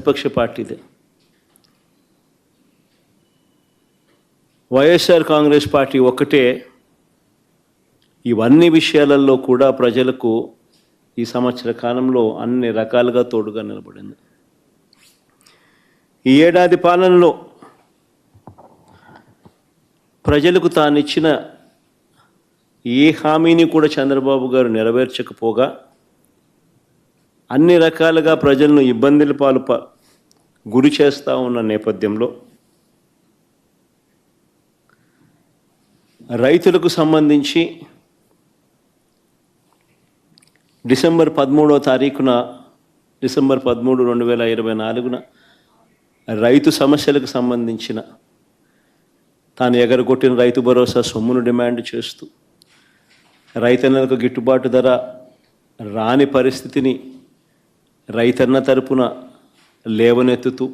ప్రతిపక్ష పార్టీదే వైఎస్ఆర్ కాంగ్రెస్ పార్టీ ఒక్కటే ఇవన్నీ విషయాలలో కూడా ప్రజలకు ఈ సంవత్సర కాలంలో అన్ని రకాలుగా తోడుగా నిలబడింది. ఈ ఏడాది పాలనలో ప్రజలకు తానిచ్చిన ఏ హామీని కూడా చంద్రబాబు గారు నెరవేర్చకపోగా అన్ని రకాలుగా ప్రజలను ఇబ్బందుల పాలు గురి చేస్తూ ఉన్న నేపథ్యంలో రైతులకు సంబంధించి డిసెంబర్ పదమూడవ తారీఖున డిసెంబర్ పదమూడు రెండు వేల ఇరవై నాలుగున రైతు సమస్యలకు సంబంధించిన తాను ఎగరగొట్టిన రైతు భరోసా సొమ్మును డిమాండ్ చేస్తూ రైతన్నలకు గిట్టుబాటు ధర రాని పరిస్థితిని రైతన్న తరపున లేవనెత్తుతూ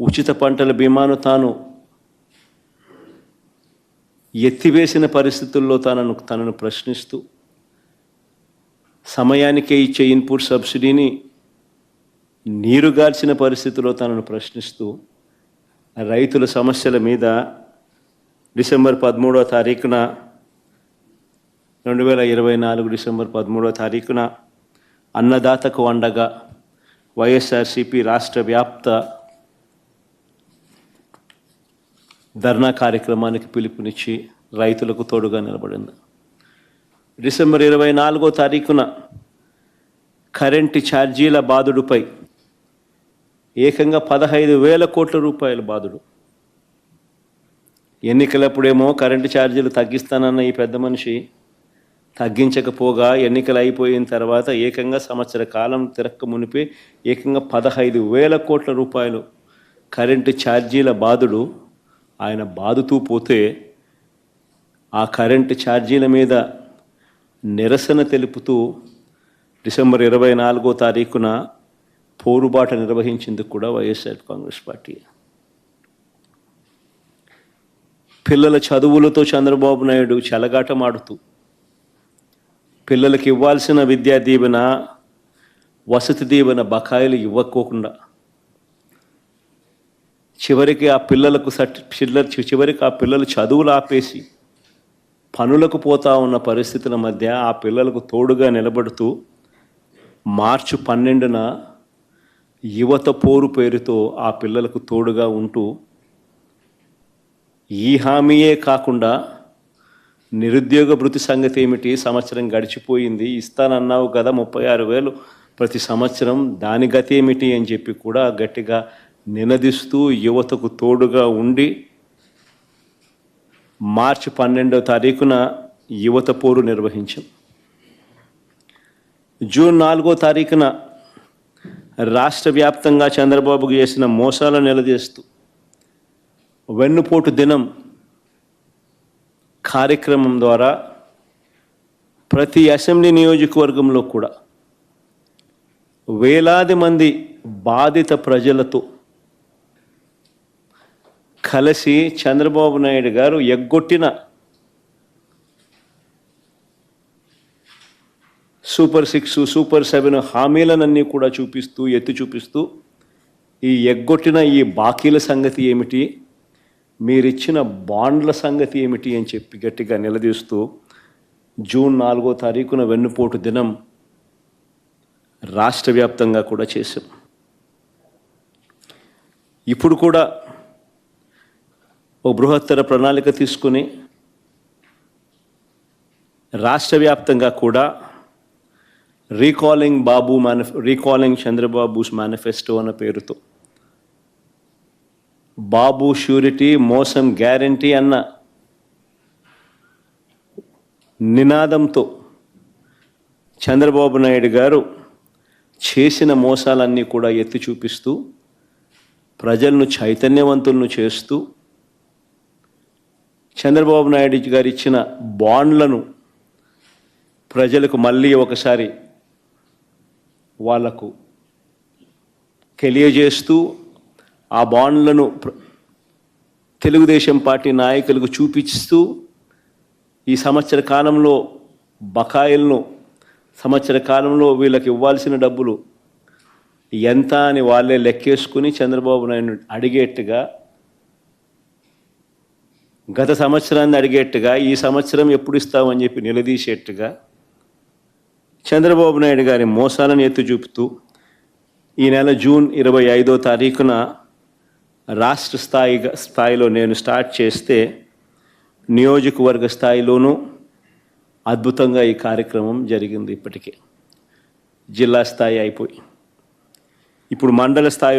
ఉచిత పంటల బీమాను తాను ఎత్తివేసిన పరిస్థితుల్లో తనను తనను ప్రశ్నిస్తూ సమయానికే ఇచ్చే ఇన్పుట్ సబ్సిడీని నీరుగార్చిన పరిస్థితిలో తనను ప్రశ్నిస్తూ రైతుల సమస్యల మీద డిసెంబర్ పదమూడవ తారీఖున రెండు వేల ఇరవై నాలుగు డిసెంబర్ పదమూడవ తారీఖున అన్నదాతకు అండగా వైఎస్ఆర్సిపి రాష్ట్ర వ్యాప్త ధర్నా కార్యక్రమానికి పిలుపునిచ్చి రైతులకు తోడుగా నిలబడింది. డిసెంబర్ ఇరవై నాలుగో తారీఖున కరెంటు ఛార్జీల బాదుడుపై ఏకంగా పదహైదు వేల కోట్ల రూపాయల బాదుడు. ఎన్నికలప్పుడేమో కరెంటు ఛార్జీలు తగ్గిస్తానన్న ఈ పెద్ద మనిషి తగ్గించకపోగా ఎన్నికలు అయిపోయిన తర్వాత ఏకంగా సంవత్సర కాలం తిరక్క మునిపి ఏకంగా పదహైదు వేల కోట్ల రూపాయలు కరెంటు ఛార్జీల బాధుడు ఆయన బాదుతూ పోతే ఆ కరెంటు ఛార్జీల మీద నిరసన తెలుపుతూ డిసెంబర్ ఇరవై నాలుగో తారీఖున పోరుబాట నిర్వహించింది కూడా వైఎస్ఆర్ కాంగ్రెస్ పార్టీ. పిల్లల చదువులతో చంద్రబాబు నాయుడు చెలగాటమాడుతూ పిల్లలకి ఇవ్వాల్సిన విద్యా దీవెన వసతి దీవెన బకాయిలు ఇవ్వకోకుండా చివరికి ఆ పిల్లలకు సర్టి పిల్లలు చివరికి ఆ పిల్లలు చదువులు ఆపేసి పనులకు పోతా ఉన్న పరిస్థితుల మధ్య ఆ పిల్లలకు తోడుగా నిలబడుతూ మార్చి పన్నెండున యువత పోరు పేరుతో ఆ పిల్లలకు తోడుగా ఉంటూ ఈ హామీయే కాకుండా నిరుద్యోగ భృతి సంగతి ఏమిటి? సంవత్సరం గడిచిపోయింది. ఇస్తానన్నావు కదా ముప్పై ఆరు వేలు. ప్రతి సంవత్సరం దాని గతి ఏమిటి అని చెప్పి కూడా గట్టిగా నినదిస్తూ యువతకు తోడుగా ఉండి మార్చి పన్నెండవ తారీఖున యువత పోరు నిర్వహించాం. జూన్ నాలుగో తారీఖున రాష్ట్ర వ్యాప్తంగా చంద్రబాబుకు చేసిన మోసాలను నిలదీస్తూ వెన్నుపోటు దినం కార్యక్రమం ద్వారా ప్రతి అసెంబ్లీ నియోజకవర్గంలో కూడా వేలాది మంది బాధిత ప్రజలతో కలిసి చంద్రబాబు నాయుడు గారు ఎగ్గొట్టిన సూపర్ సిక్స్ సూపర్ సెవెన్ హామీలనన్నీ కూడా చూపిస్తూ ఎత్తి చూపిస్తూ ఈ ఎగ్గొట్టిన ఈ బాకీల సంగతి ఏమిటి? మీరిచ్చిన బాండ్ల సంగతి ఏమిటి అని చెప్పి గట్టిగా నిలదీస్తూ జూన్ నాలుగో తారీఖున వెన్నుపోటు దినం రాష్ట్ర వ్యాప్తంగా కూడా చేశాం. ఇప్పుడు కూడా ఓ బృహత్తర ప్రణాళిక తీసుకుని రాష్ట్ర వ్యాప్తంగా కూడా recalling Babu manifesto recalling Chandrababu's manifesto అన్న పేరుతో బాబు షూరిటీ మోసం గ్యారంటీ అన్న నినాదంతో చంద్రబాబు నాయుడు గారు చేసిన మోసాలన్నీ కూడా ఎత్తి చూపిస్తూ ప్రజలను చైతన్యవంతులను చేస్తూ చంద్రబాబు నాయుడు గారు ఇచ్చిన బాండ్లను ప్రజలకు మళ్ళీ ఒకసారి వాళ్ళకు తెలియజేస్తూ ఆ బాండ్లను తెలుగుదేశం పార్టీ నాయకులకు చూపిస్తూ ఈ సంవత్సర కాలంలో బకాయిలను సంవత్సర కాలంలో వీళ్ళకి ఇవ్వాల్సిన డబ్బులు ఎంత అని వాళ్ళే లెక్కేసుకుని చంద్రబాబు నాయుడు అడిగేట్టుగా గత సంవత్సరాన్ని అడిగేట్టుగా ఈ సంవత్సరం ఎప్పుడు ఇస్తామని చెప్పి నిలదీసేట్టుగా చంద్రబాబు నాయుడు గారి మోసాలను ఎత్తి చూపుతూ ఈ నెల జూన్ ఇరవై ఐదో తారీఖున రాష్ట్ర స్థాయిగా స్థాయిలో నేను స్టార్ట్ చేస్తే నియోజకవర్గ స్థాయిలోనూ అద్భుతంగా ఈ కార్యక్రమం జరిగింది ఇప్పటికే. జిల్లా స్థాయి అయిపోయి. ఇప్పుడు మండల స్థాయి